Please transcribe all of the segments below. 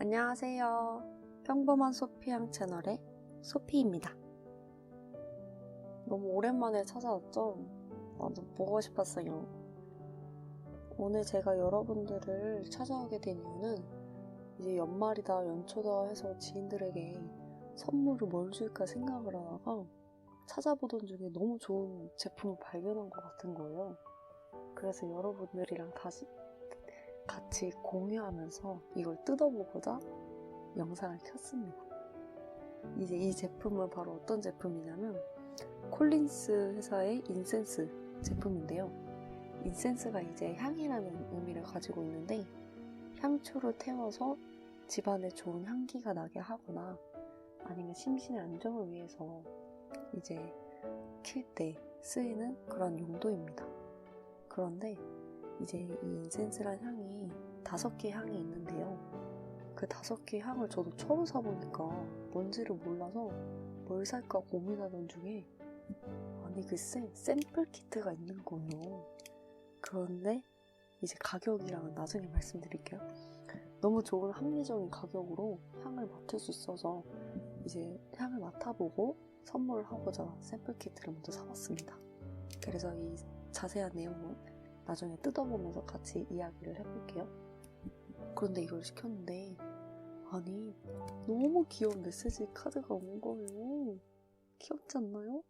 안녕하세요. 평범한 소피양 채널의 소피입니다. 너무 오랜만에 찾아왔죠? 나도 보고 싶었어요. 오늘 제가 여러분들을 찾아오게 된 이유는 이제 연말이다, 연초다 해서 지인들에게 선물을 뭘 줄까 생각을 하다가 찾아보던 중에 너무 좋은 제품을 발견한 것 같은 거예요. 그래서 여러분들이랑 다시 같이 공유하면서 이걸 뜯어보고자 영상을 켰습니다. 이제 이 제품은 바로 어떤 제품이냐면 콜린스 회사의 인센스 제품인데요. 인센스가 이제 향이라는 의미를 가지고 있는데 향초를 태워서 집안에 좋은 향기가 나게 하거나 아니면 심신의 안정을 위해서 이제 킬 때 쓰이는 그런 용도입니다. 그런데 이제 이 인센스란 향이 다섯 개 향이 있는데요. 그 다섯 개 향을 저도 처음 사보니까 뭔지를 몰라서 뭘 살까 고민하던 중에 아니 글쎄 샘플 키트가 있는 거예요. 그런데 이제 가격이랑은 나중에 말씀드릴게요. 너무 좋은 합리적인 가격으로 향을 맡을 수 있어서 이제 향을 맡아보고 선물을 하고자 샘플 키트를 먼저 사봤습니다. 그래서 이 자세한 내용은 나중에 뜯어보면서 같이 이야기를 해볼게요. 그런데 이걸 시켰는데 아니 너무 귀여운 메시지 카드가 온 거예요. 귀엽지 않나요?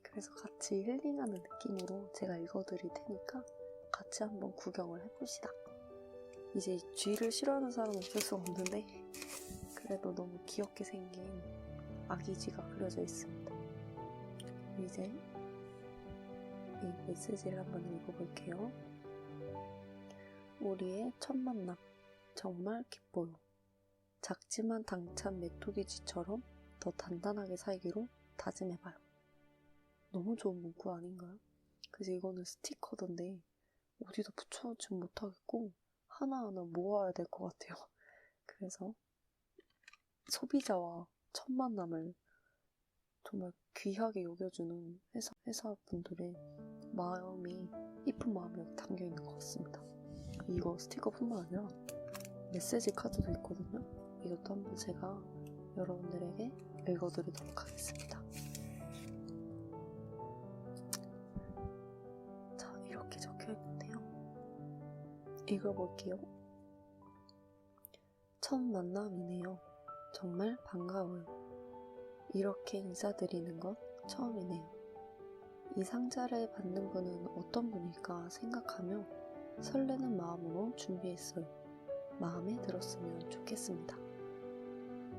그래서 같이 힐링하는 느낌으로 제가 읽어드릴 테니까 같이 한번 구경을 해봅시다. 이제 쥐를 싫어하는 사람은 없을 수 없는데 그래도 너무 귀엽게 생긴 아기 쥐가 그려져 있습니다. 이제 이 메시지를 한번 읽어볼게요. 우리의 첫 만남 정말 기뻐요. 작지만 당찬 메뚜기쥐처럼 더 단단하게 살기로 다짐해봐요. 너무 좋은 문구 아닌가요? 그래서 이거는 스티커던데 어디다 붙여놓지 못하겠고 하나하나 모아야 될 것 같아요. 그래서 소비자와 첫 만남을 정말 귀하게 여겨주는 회사, 회사분들의 마음이, 이쁜 마음이 여기 담겨 있는 것 같습니다. 이거 스티커뿐만 아니라 메시지 카드도 있거든요. 이것도 한번 제가 여러분들에게 읽어드리도록 하겠습니다. 자, 이렇게 적혀 있는데요. 읽어볼게요. 첫 만남이네요. 정말 반가워요. 이렇게 인사드리는 것 처음이네요. 이 상자를 받는 분은 어떤 분일까 생각하며 설레는 마음으로 준비했어요. 마음에 들었으면 좋겠습니다.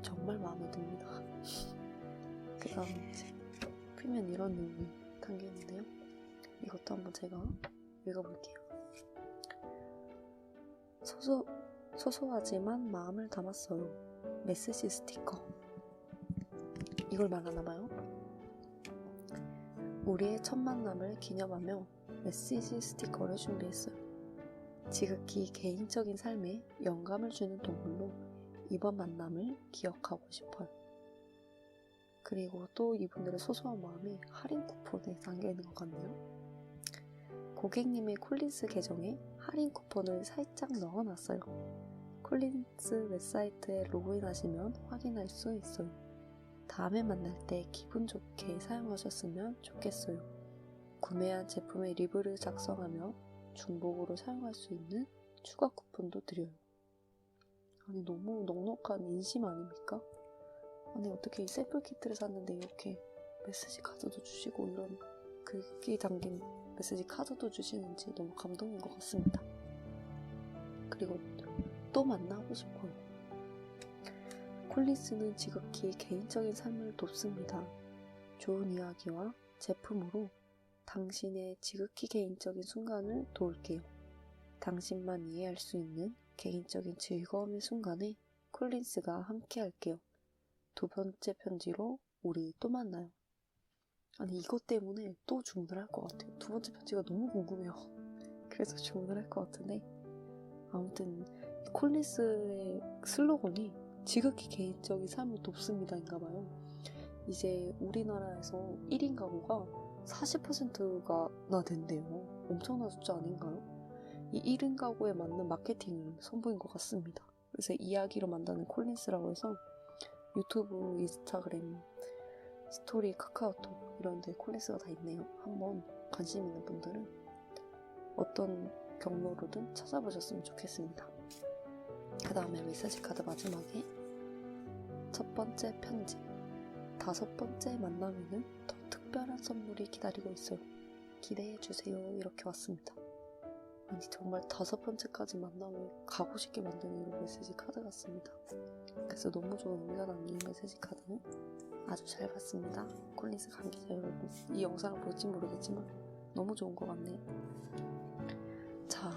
정말 마음에 듭니다. 그 다음 이제 풀면 이런 내용이 담겨 있는데요. 이것도 한번 제가 읽어볼게요. 소소, 소소하지만 마음을 담았어요. 메시지 스티커. 이걸 말하나봐요. 우리의 첫 만남을 기념하며 메시지 스티커를 준비했어요. 지극히 개인적인 삶에 영감을 주는 동물로 이번 만남을 기억하고 싶어요. 그리고 또 이분들의 소소한 마음이 할인 쿠폰에 담겨 있는 것 같네요. 고객님의 콜린스 계정에 할인 쿠폰을 살짝 넣어놨어요. 콜린스 웹사이트에 로그인하시면 확인할 수 있어요. 다음에 만날 때 기분 좋게 사용하셨으면 좋겠어요. 구매한 제품의 리뷰를 작성하며 중복으로 사용할 수 있는 추가 쿠폰도 드려요. 아니 너무 넉넉한 인심 아닙니까? 아니 어떻게 이 샘플 키트를 샀는데 이렇게 메시지 카드도 주시고 이런 글귀 담긴 메시지 카드도 주시는지 너무 감동인 것 같습니다. 그리고 또 만나고 싶어요. 콜린스는 지극히 개인적인 삶을 돕습니다. 좋은 이야기와 제품으로 당신의 지극히 개인적인 순간을 도울게요. 당신만 이해할 수 있는 개인적인 즐거움의 순간에 콜린스가 함께 할게요. 두 번째 편지로 우리 또 만나요. 아니 이것 때문에 또 주문을 할 것 같아요. 두 번째 편지가 너무 궁금해요. 그래서 주문을 할 것 같은데 아무튼 콜린스의 슬로건이 지극히 개인적인 삶을 돕습니다인가 봐요. 이제 우리나라에서 1인 가구가 40%가 나 된대요. 엄청난 숫자 아닌가요? 이 1인 가구에 맞는 마케팅을 선보인 것 같습니다. 그래서 이야기로 만드는 콜린스라고 해서 유튜브, 인스타그램, 스토리, 카카오톡 이런 데 콜린스가 다 있네요. 한번 관심 있는 분들은 어떤 경로로든 찾아보셨으면 좋겠습니다. 그 다음에 메시지 카드 마지막에 첫 번째 편지 다섯 번째 만남에는 더 특별한 선물이 기다리고 있어요. 기대해 주세요. 이렇게 왔습니다. 아니 정말 다섯 번째까지 만남을 가고 싶게 만드는 이런 메시지 카드 같습니다. 그래서 너무 좋은 담긴 이 메시지 카드는 아주 잘 봤습니다. 콜린스 관계자 여러분 이 영상을 볼지 모르겠지만 너무 좋은 것 같네요. 자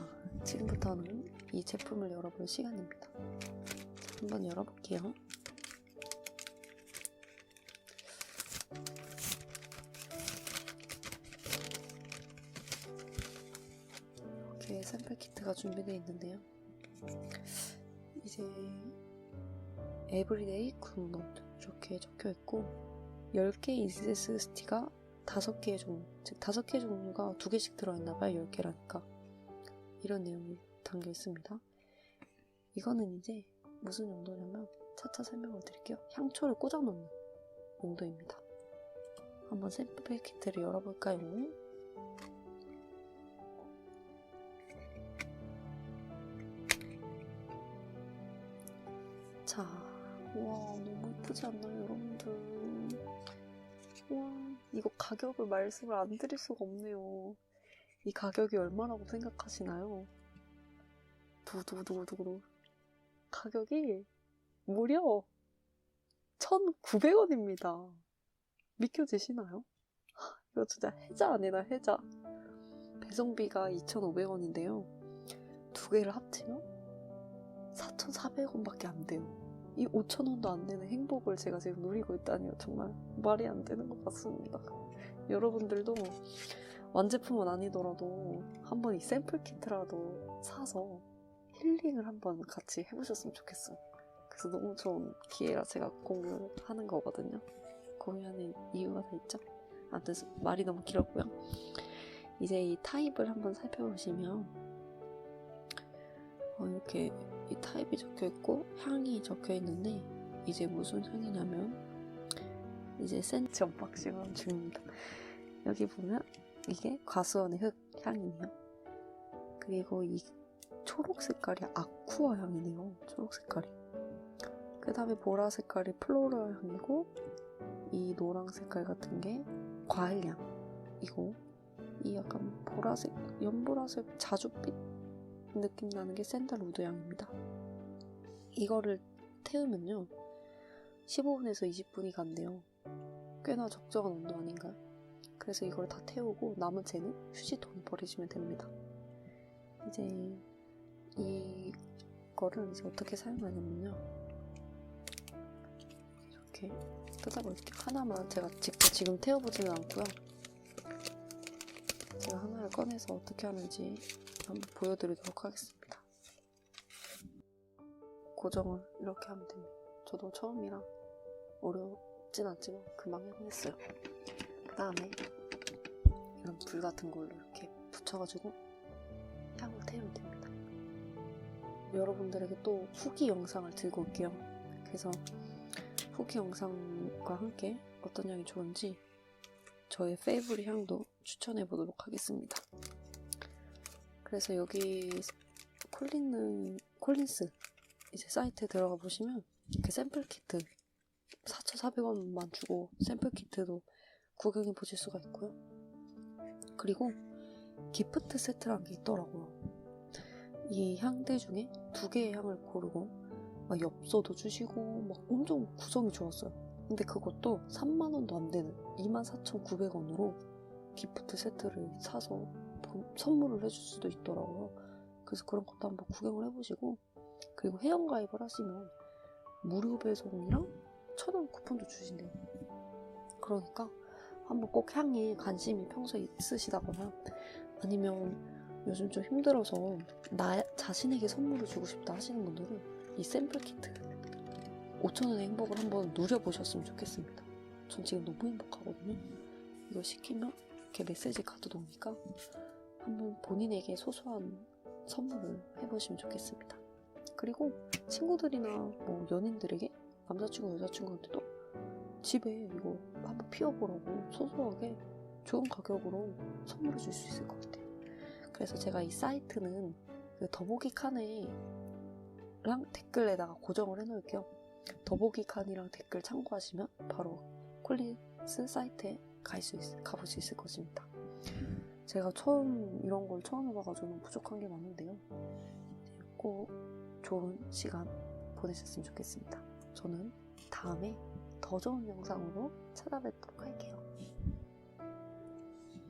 지금부터는 이 제품을 열어볼 시간입니다. 자, 한번 열어볼게요. 이렇게 샘플 키트가 준비되어 있는데요. 이제 에브리데이 굿모드 이렇게 적혀 있고 10개 인센스 스티가 5개의 종류 즉 5개의 종류가 2개씩 들어있나 봐요 10개라니까 이런 내용이 담겨 있습니다 이거는 이제 무슨 용도냐면 차차 설명을 드릴게요 향초를 꽂아 놓는 용도입니다 한번 샘플 키트를 열어볼까요? 자, 와 너무 예쁘지 않나요, 여러분들? 와, 이거 가격을 말씀을 안 드릴 수가 없네요. 이 가격이 얼마라고 생각하시나요? 두두두두두. 가격이 무려 1,900원입니다. 믿겨지시나요? 하, 이거 진짜 해자 아니다, 해자. 배송비가 2,500원인데요. 두 개를 합치면 4,400원밖에 안 돼요. 이 5,000원도 안 되는 행복을 제가 지금 누리고 있다니요. 정말 말이 안 되는 것 같습니다. 여러분들도 완제품은 아니더라도 한번 이 샘플 키트라도 사서 힐링을 한번 같이 해보셨으면 좋겠어요. 그래서 너무 좋은 기회라 제가 공유하는 거거든요. 공유하는 이유가 다 있죠. 아무튼 말이 너무 길었고요. 이제 이 타입을 한번 살펴보시면 어, 이렇게 이 타입이 적혀 있고 향이 적혀 있는데 이제 무슨 향이냐면 이제 센트 언박싱을 중입니다. 여기 보면 이게 과수원의 흙 향이네요. 그리고 이 초록 색깔이 아쿠아 향이네요. 초록 색깔이. 그 다음에 보라 색깔이 플로럴 향이고 이 노랑 색깔 같은 게 과일 향이고 이 약간 보라색, 연보라색 자줏빛 느낌 나는 게 샌달우드 향입니다. 이거를 태우면요. 15분에서 20분이 간대요. 꽤나 적정한 온도 아닌가요? 그래서 이걸 다 태우고 남은 채는 휴지통에 버리시면 됩니다. 이제 이거를 이제 어떻게 사용하냐면요. 이렇게 뜯어볼게요. 하나만 제가 직접 지금 태워보지는 않고요. 제가 하나를 꺼내서 어떻게 하는지 한번 보여드리도록 하겠습니다. 고정을 이렇게 하면 됩니다. 저도 처음이라 어렵진 않지만 금방 해보겠어요. 그 다음에 이런 불 같은 걸로 이렇게 붙여가지고 향을 태우면 됩니다. 여러분들에게 또 후기 영상을 들고 올게요. 그래서 후기 영상과 함께 어떤 향이 좋은지 저의 페이보릿 향도 추천해 보도록 하겠습니다. 그래서 여기 콜린은 콜린스 이제 사이트에 들어가 보시면 이렇게 샘플 키트 4,400원만 주고 샘플 키트도 구경해 보실 수가 있고요. 그리고 기프트 세트라는 게 있더라고요. 이 향들 중에 두 개의 향을 고르고 막 엽서도 주시고 막 엄청 구성이 좋았어요. 근데 그것도 3만 원도 안 되는 24,900원으로 기프트 세트를 사서 선물을 해줄 수도 있더라고요. 그래서 그런 것도 한번 구경을 해보시고 그리고 회원가입을 하시면 무료 배송이랑 천 원 쿠폰도 주신대요. 그러니까 한번 꼭 향에 관심이 평소에 있으시다거나 아니면 요즘 좀 힘들어서 나 자신에게 선물을 주고 싶다 하시는 분들은 이 샘플 키트 5천원의 행복을 한번 누려보셨으면 좋겠습니다. 전 지금 너무 행복하거든요. 이거 시키면 이렇게 메시지 카드도 오니까 한번 본인에게 소소한 선물을 해보시면 좋겠습니다. 그리고 친구들이나 뭐 연인들에게 남자친구 여자친구한테도 집에 이거 한번 피워보라고 소소하게 좋은 가격으로 선물해 줄 수 있을 것 같아요. 그래서 제가 이 사이트는 그 더보기 칸에랑 댓글에다가 고정을 해놓을게요. 더보기 칸이랑 댓글 참고하시면 바로 콜리스 사이트에 갈 수 있, 가볼 수 있을 것입니다. 제가 처음 이런 걸 처음 해봐가지고 부족한 게 많은데요. 꼭 좋은 시간 보내셨으면 좋겠습니다. 저는 다음에 더 좋은 영상으로 찾아뵙도록 할게요.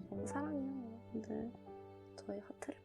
너무 사랑해요, 여러분들. 저의 하트를